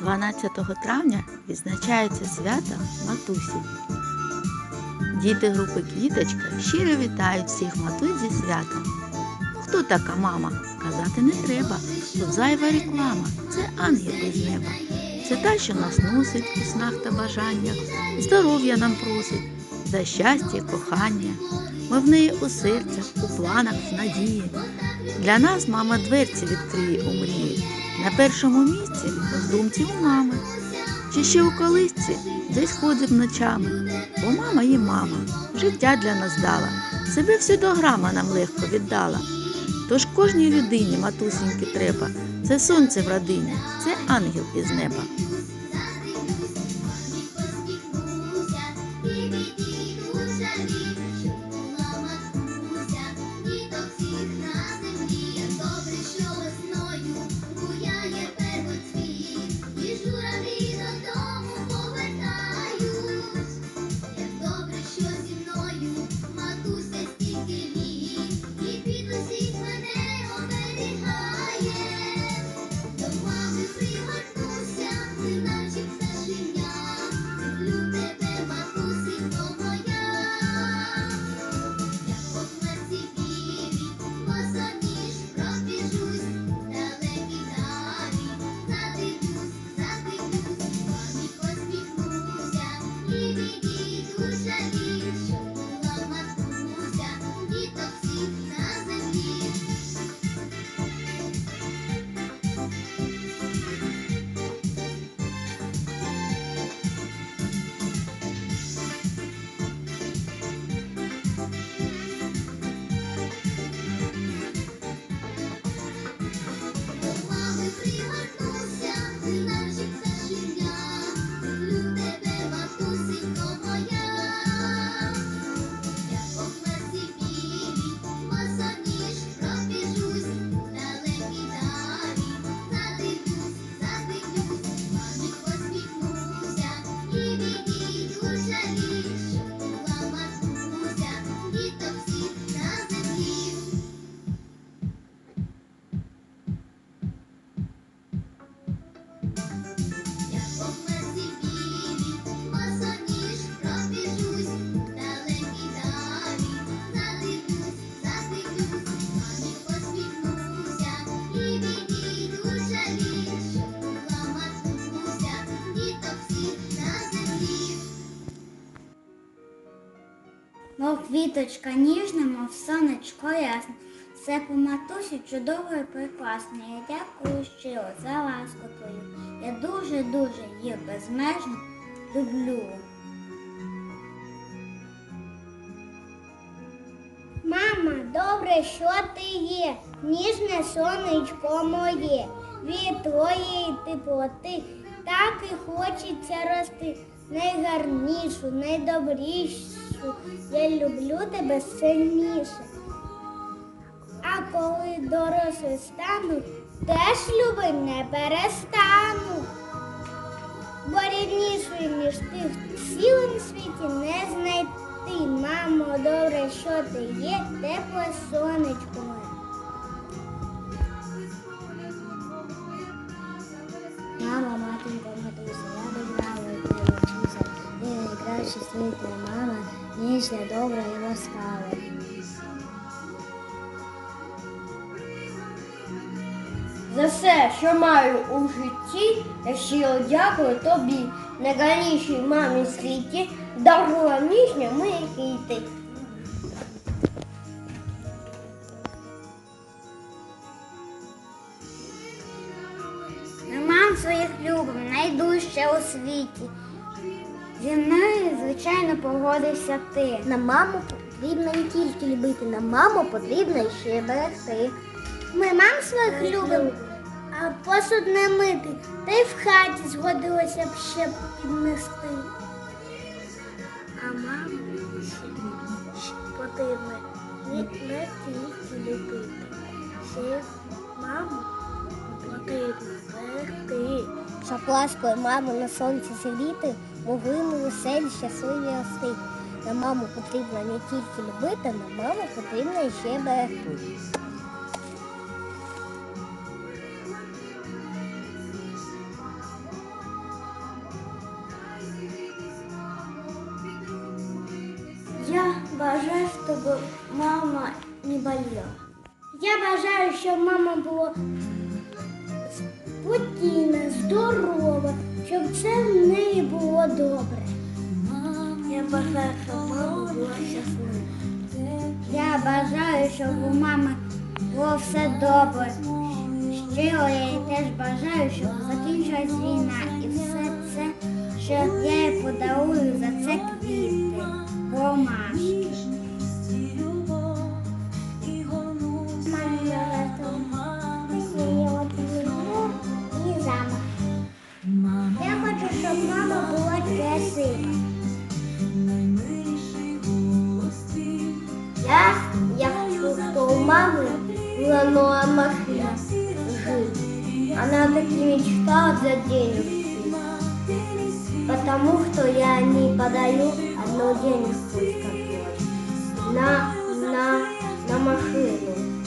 12 травня відзначається свято Матусі. Діти групи Квіточка щиро вітають всіх матусь зі святом. Хто така мама? Казати не треба. Тут зайва реклама. Це ангел із неба. Це та, що нас носить у снах та бажаннях, здоров'я нам просить, за щастя, кохання. Ми в неї у серцях, у планах, в надії. Для нас мама дверці відкриє у мрії. На першому місці в думці у мами. Чи ще у колисці десь ходив ночами, бо мама є мама, життя для нас дала, себе всю до грама нам легко віддала. Тож кожній людині матусіньки треба, це сонце в родині, це ангел із неба. Мов квіточка ніжна, мов сонечко ясне. Все по матусі чудово і прекрасно. Я дякую щиро за ласку твою. Я дуже-дуже її безмежно люблю. Мама, добре, що ти є, ніжне сонечко моє. Від твоєї теплоти так і хочеться рости. Найгарнішу, найдобрішу. Я люблю тебе сильніше. А коли дорослий стану, теж любить не перестану. Бо ріднішої між тих в цілому світі не знайти. Мамо, добре, що ти є, тепле сонечко моє. Найкраща світла мама, ніжна, добра і ласкава. За все, що маю у житті, я щиро дякую тобі, найгарнішій мамі світі, дарула ніжня мої квіти. Мам своїх любим, найдужче у світі. Зі мною, звичайно, погодився ти. На маму потрібно не тільки любити, на маму потрібно ще берегти. Ми мам своїх любимо, а посуд не мити, та й в хаті згодилося б ще піднести. А маму ще потрібно не, тільки любити, ще маму потрібно берегти. Щоб ласкою мами на сонці сидіти, могли ми веселі, щасливі рости. На маму потрібно не тільки любити, на маму потрібно ще берегти. Я бажаю, щоб мама не болела. Я бажаю, щоб мама була спокійна, здорова щоб все в неї було добре. Я бажаю, щоб мама була щаслива. Я бажаю, щоб у мами було все добре. Щиро я їй теж бажаю, щоб закінчилась війна і все це, що я їй подарую за це квіти, ромашки. Она таки мечтала за денег. Потому что я не подаю одну денежку на, на, на машину.